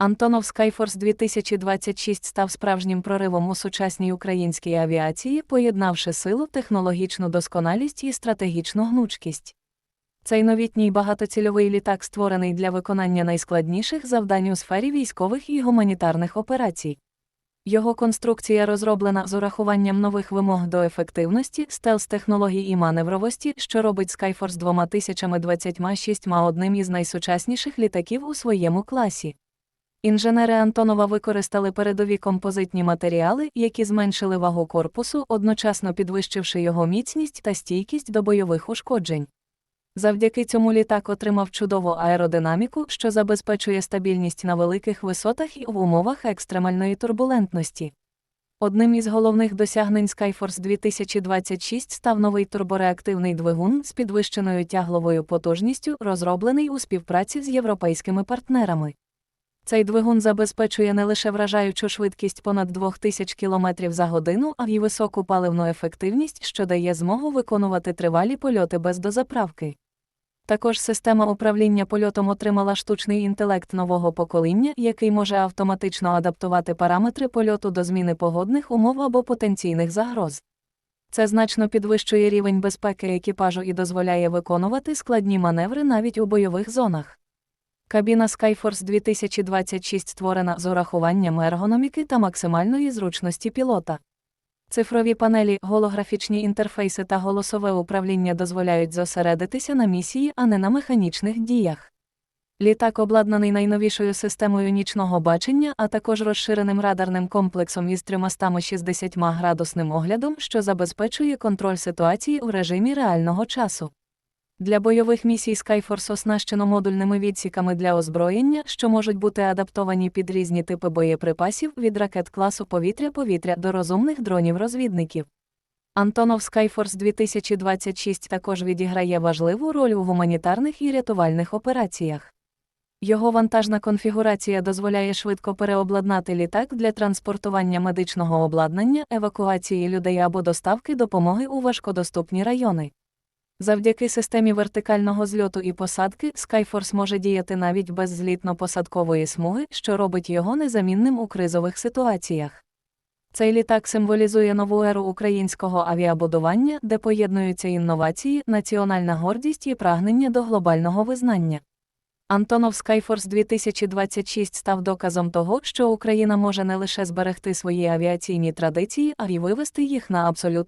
Антонов Skyforce 2026 став справжнім проривом у сучасній українській авіації, поєднавши силу, технологічну досконалість і стратегічну гнучкість. Цей новітній багатоцільовий літак створений для виконання найскладніших завдань у сфері військових і гуманітарних операцій. Його конструкція розроблена з урахуванням нових вимог до ефективності, стелс-технологій і маневровості, що робить Skyforce 2026 одним із найсучасніших літаків у своєму класі. Інженери Антонова використали передові композитні матеріали, які зменшили вагу корпусу, одночасно підвищивши його міцність та стійкість до бойових ушкоджень. Завдяки цьому літак отримав чудову аеродинаміку, що забезпечує стабільність на великих висотах і в умовах екстремальної турбулентності. Одним із головних досягнень Skyforce 2026 став новий турбореактивний двигун з підвищеною тягловою потужністю, розроблений у співпраці з європейськими партнерами. Цей двигун забезпечує не лише вражаючу швидкість понад 2000 км за годину, а й високу паливну ефективність, що дає змогу виконувати тривалі польоти без дозаправки. Також система управління польотом отримала штучний інтелект нового покоління, який може автоматично адаптувати параметри польоту до зміни погодних умов або потенційних загроз. Це значно підвищує рівень безпеки екіпажу і дозволяє виконувати складні маневри навіть у бойових зонах. Кабіна Skyforce 2026 створена з урахуванням ергономіки та максимальної зручності пілота. Цифрові панелі, голографічні інтерфейси та голосове управління дозволяють зосередитися на місії, а не на механічних діях. Літак обладнаний найновішою системою нічного бачення, а також розширеним радарним комплексом із 360 градусним оглядом, що забезпечує контроль ситуації у режимі реального часу. Для бойових місій Skyforce оснащено модульними відсіками для озброєння, що можуть бути адаптовані під різні типи боєприпасів від ракет класу повітря-повітря до розумних дронів-розвідників. Антонов Skyforce 2026 також відіграє важливу роль у гуманітарних і рятувальних операціях. Його вантажна конфігурація дозволяє швидко переобладнати літак для транспортування медичного обладнання, евакуації людей або доставки допомоги у важкодоступні райони. Завдяки системі вертикального зльоту і посадки Skyforce може діяти навіть без злітно-посадкової смуги, що робить його незамінним у кризових ситуаціях. Цей літак символізує нову еру українського авіабудування, де поєднуються інновації, національна гордість і прагнення до глобального визнання. Антонов Skyforce 2026 став доказом того, що Україна може не лише зберегти свої авіаційні традиції, а й вивести їх на абсолютно